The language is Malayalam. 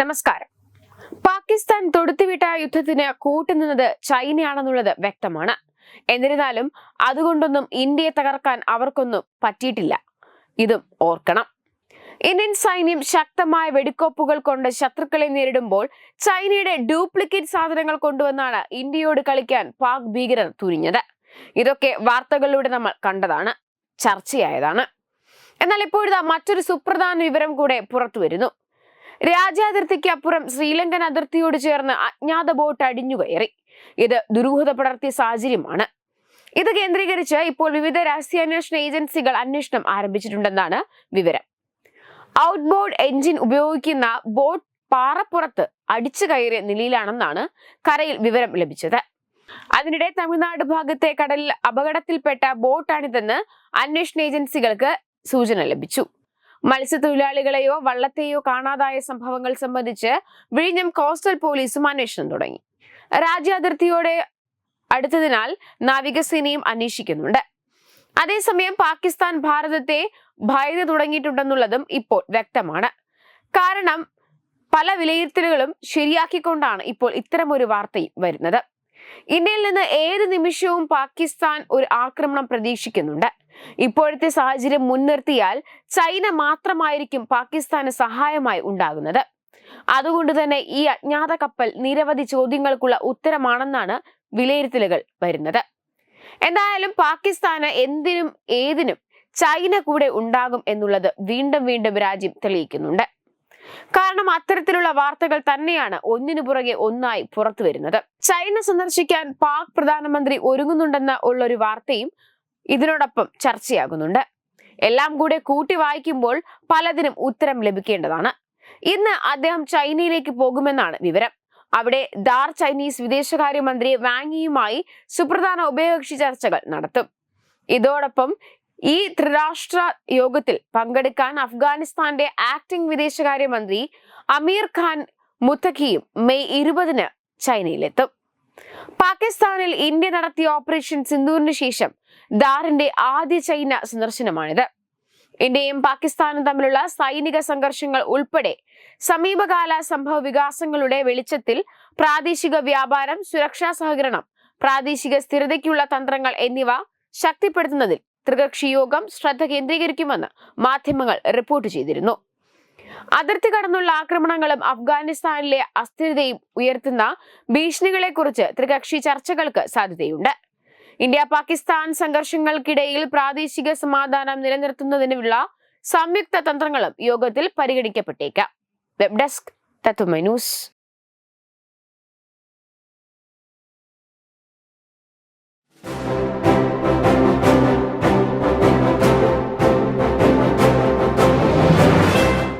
നമസ്കാരം. പാകിസ്ഥാൻ തൊടുത്തുവിട്ട യുദ്ധത്തിന് കൂട്ടുനിന്നത് ചൈനയാണെന്നുള്ളത് വ്യക്തമാണ്. എന്നിരുന്നാലും അതുകൊണ്ടൊന്നും ഇന്ത്യയെ തകർക്കാൻ അവർക്കൊന്നും പറ്റിയിട്ടില്ല. ഇതും ഓർക്കണം. ഇന്ത്യൻ സൈന്യം ശക്തമായ വെടിക്കോപ്പുകൾ കൊണ്ട് ശത്രുക്കളെ നേരിടുമ്പോൾ ചൈനയുടെ ഡ്യൂപ്ലിക്കേറ്റ് സാധനങ്ങൾ കൊണ്ടുവന്നാണ് ഇന്ത്യയോട് കളിക്കാൻ പാക് ഭീകരർ തുനിഞ്ഞത്. ഇതൊക്കെ വാർത്തകളിലൂടെ നമ്മൾ കണ്ടതാണ്. ചർച്ചയായതാണ്. എന്നാൽ ഇപ്പോഴത്തെ മറ്റൊരു സുപ്രധാന വിവരം കൂടെ പുറത്തു വരുന്നു രാജ്യാതിർത്തിക്ക് അപ്പുറം ശ്രീലങ്കൻ അതിർത്തിയോട് ചേർന്ന് അജ്ഞാത ബോട്ട് അടിഞ്ഞുകയറി ഇത് ദുരൂഹത പടർത്തിയ സാഹചര്യമാണ്. ഇത് കേന്ദ്രീകരിച്ച് ഇപ്പോൾ വിവിധ രഹസ്യാന്വേഷണ ഏജൻസികൾ അന്വേഷണം ആരംഭിച്ചിട്ടുണ്ടെന്നാണ് വിവരം. ഔട്ട്ബോർഡ് എഞ്ചിൻ ഉപയോഗിക്കുന്ന ബോട്ട് പാറപ്പുറത്ത് അടിച്ചു കയറിയ നിലയിലാണെന്നാണ് കരയിൽ വിവരം ലഭിച്ചത്. അതിനിടെ തമിഴ്നാട് ഭാഗത്തെ കടലിൽ അപകടത്തിൽപ്പെട്ട ബോട്ടാണിതെന്ന് അന്വേഷണ ഏജൻസികൾക്ക് സൂചന ലഭിച്ചു. മത്സ്യത്തൊഴിലാളികളെയോ വള്ളത്തെയോ കാണാതായ സംഭവങ്ങൾ സംബന്ധിച്ച് വിഴിഞ്ഞം കോസ്റ്റൽ പോലീസും അന്വേഷണം തുടങ്ങി. രാജ്യാതിർത്തിയോടെ അടുത്തതിനാൽ നാവികസേനയും അന്വേഷിക്കുന്നുണ്ട്. അതേസമയം പാകിസ്ഥാൻ ഭാരതത്തെ ഭയന്ന് തുടങ്ങിയിട്ടുണ്ടെന്നുള്ളതും ഇപ്പോൾ വ്യക്തമാണ്. കാരണം പല വിലയിരുത്തലുകളും ശരിയാക്കിക്കൊണ്ടാണ് ഇപ്പോൾ ഇത്തരമൊരു വാർത്തയും വരുന്നത്. ഇന്ത്യയിൽ നിന്ന് ഏത് നിമിഷവും പാകിസ്ഥാൻ ഒരു ആക്രമണം പ്രതീക്ഷിക്കുന്നുണ്ട്. ഇപ്പോഴത്തെ സാഹചര്യം മുൻനിർത്തിയാൽ ചൈന മാത്രമായിരിക്കും പാകിസ്ഥാന് സഹായമായി ഉണ്ടാകുന്നത്. അതുകൊണ്ട് തന്നെ ഈ അജ്ഞാത കപ്പൽ നിരവധി ചോദ്യങ്ങൾക്കുള്ള ഉത്തരമാണെന്നാണ് വിലയിരുത്തലുകൾ വരുന്നത്. എന്തായാലും പാകിസ്ഥാന് എന്തിനും ഏതിനും ചൈന കൂടെ ഉണ്ടാകും എന്നുള്ളത് വീണ്ടും വീണ്ടും രാജ്യം തെളിയിക്കുന്നുണ്ട്. കാരണം അത്തരത്തിലുള്ള വാർത്തകൾ തന്നെയാണ് ഒന്നിനു പുറകെ ഒന്നായി പുറത്തു വരുന്നത്. ചൈന സന്ദർശിക്കാൻ പാക് പ്രധാനമന്ത്രി ഒരുങ്ങുന്നുണ്ടെന്ന ഉള്ളൊരു വാർത്തയും ഇതിനോടൊപ്പം ചർച്ചയാകുന്നുണ്ട്. എല്ലാം കൂടെ കൂട്ടി വായിക്കുമ്പോൾ പലതിനും ഉത്തരം ലഭിക്കേണ്ടതാണ്. ഇന്ന് അദ്ദേഹം ചൈനയിലേക്ക് പോകുമെന്നാണ് വിവരം. അവിടെ ദാർ ചൈനീസ് വിദേശകാര്യമന്ത്രി വാങ്ങിയുമായി സുപ്രധാന ഉഭയകക്ഷി ചർച്ചകൾ നടത്തും. ഇതോടൊപ്പം ഈ ത്രിരാഷ്ട്ര യോഗത്തിൽ പങ്കെടുക്കാൻ അഫ്ഗാനിസ്ഥാന്റെ ആക്ടിംഗ് വിദേശകാര്യമന്ത്രി അമീർ ഖാൻ മുത്തഖിയും മെയ് ഇരുപതിന് ചൈനയിലെത്തും. പാകിസ്ഥാനിൽ ഇന്ത്യ നടത്തിയ ഓപ്പറേഷൻ സിന്ധുവിന് ശേഷം ദാറിന്റെ ആദ്യ ചൈന സന്ദർശനമാണിത്. ഇന്ത്യയും പാകിസ്ഥാനും തമ്മിലുള്ള സൈനിക സംഘർഷങ്ങൾ ഉൾപ്പെടെ സമീപകാല സംഭവ വികാസങ്ങളുടെ വെളിച്ചത്തിൽ പ്രാദേശിക വ്യാപാരം സുരക്ഷാ സഹകരണം പ്രാദേശിക സ്ഥിരതയ്ക്കുള്ള തന്ത്രങ്ങൾ എന്നിവ ശക്തിപ്പെടുത്തുന്നതിൽ ത്രികക്ഷി യോഗം ശ്രദ്ധ കേന്ദ്രീകരിക്കുമെന്ന് മാധ്യമങ്ങൾ റിപ്പോർട്ട് ചെയ്തിരുന്നു. അതിർത്തി കടന്നുള്ള ആക്രമണങ്ങളും അഫ്ഗാനിസ്ഥാനിലെ അസ്ഥിരതയും ഉയർത്തുന്ന ഭീഷണികളെക്കുറിച്ച് ത്രികക്ഷി ചർച്ചകൾക്ക് സാധ്യതയുണ്ട്. ഇന്ത്യ പാകിസ്ഥാൻ സംഘർഷങ്ങൾക്കിടയിൽ പ്രാദേശിക സമാധാനം നിലനിർത്തുന്നതിനുള്ള സംയുക്ത തന്ത്രങ്ങളും യോഗത്തിൽ പരിഗണിക്കപ്പെട്ടേക്കാം. Web desk Tattvamayi news.